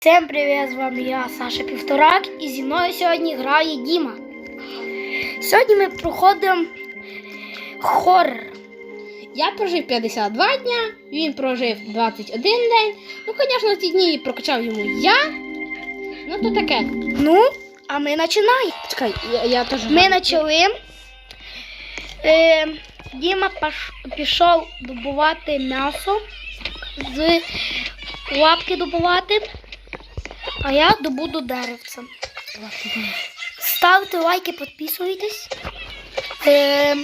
Всем привіт, з вами я, Саша Півторак, і зі мною сьогодні грає Діма. Сьогодні ми проходимо хоррор. Я прожив 52 дня, він прожив 21 день. Ну, звісно, ці дні прокачав йому я. Ну, то таке. Ну, а ми починаємо. Чекай, я, я теж. Ми почали. Е, Діма пішов добувати м'ясо з лапки добувати, а я добуду деревце. Ставте лайки, підписуйтесь. Е,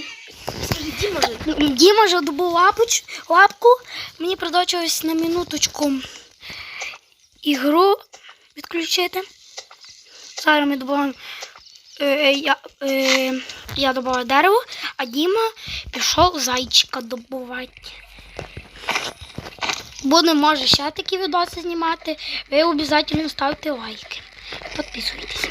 Діма вже добув лапоч, лапку. Мені придочилось на минуточку ігру відключити. Зараз ми добуваємо. Е, я, е, я добуваю дерево, а Діма пішов зайчика добувати. Будемо, може, ще такі відоси знімати. Ви обов'язково ставте лайки. Підписуйтесь.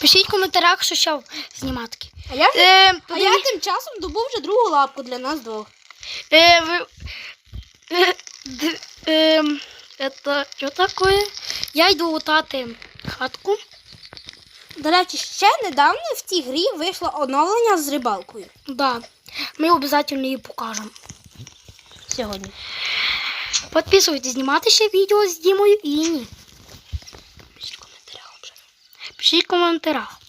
Пишіть в коментарях, що ще знімати. А я, Е, а я тим часом добув вже другу лапку для нас двох. Э, вы... э, д- эм, это что такое? Я йду лутати хатку. До речі, ще недавно в цій грі вийшло оновлення з рибалкою. Да. Ми обов'язково її покажемо. Сьогодні. Підписуйтесь, знімати ще відео з Дімою і ні. Пишіть в коментарях вже. Пишіть в коментарях.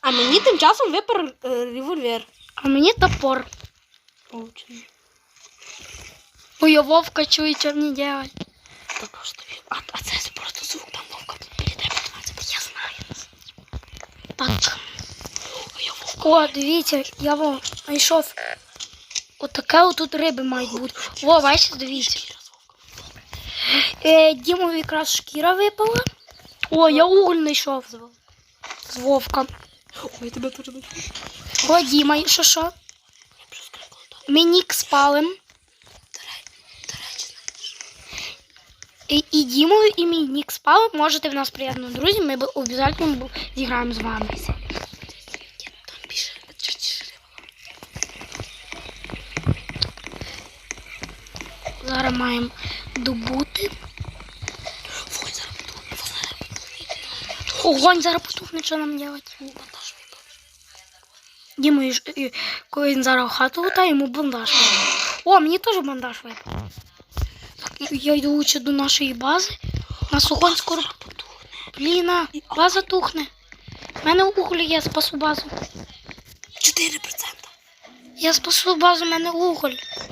А мені тим часом випав е, револьвер. А мені топор. Ой, я вовка чую, що мені делать. Та просто а, а це просто звук там вовка тут біля тебе 12. Я знаю. Так. О, дивіться, я вам знайшов. Отаке отут риби мають бути. О, бачите, дивіться. Е, Дімові якраз шкіра випала. О, я уголь знайшов. З вовка. Ой, тебе теж не О, Діма, що що? Ми нік спалим. І, і Дімою, і мій нік спалим. Можете в нас приєднати друзі, ми обов'язково зіграємо з вами. Зараз маємо добути. Огонь зараз потухне, що нам робити. І коли він зараз в хату лутає, йому бандаж. О, мені теж бандаж випав. Я йду лучше до нашої бази. Нас огонь скоро Блін, база тухне. У мене уголь є, спасу базу. 4%. Я спасу базу, у мене уголь.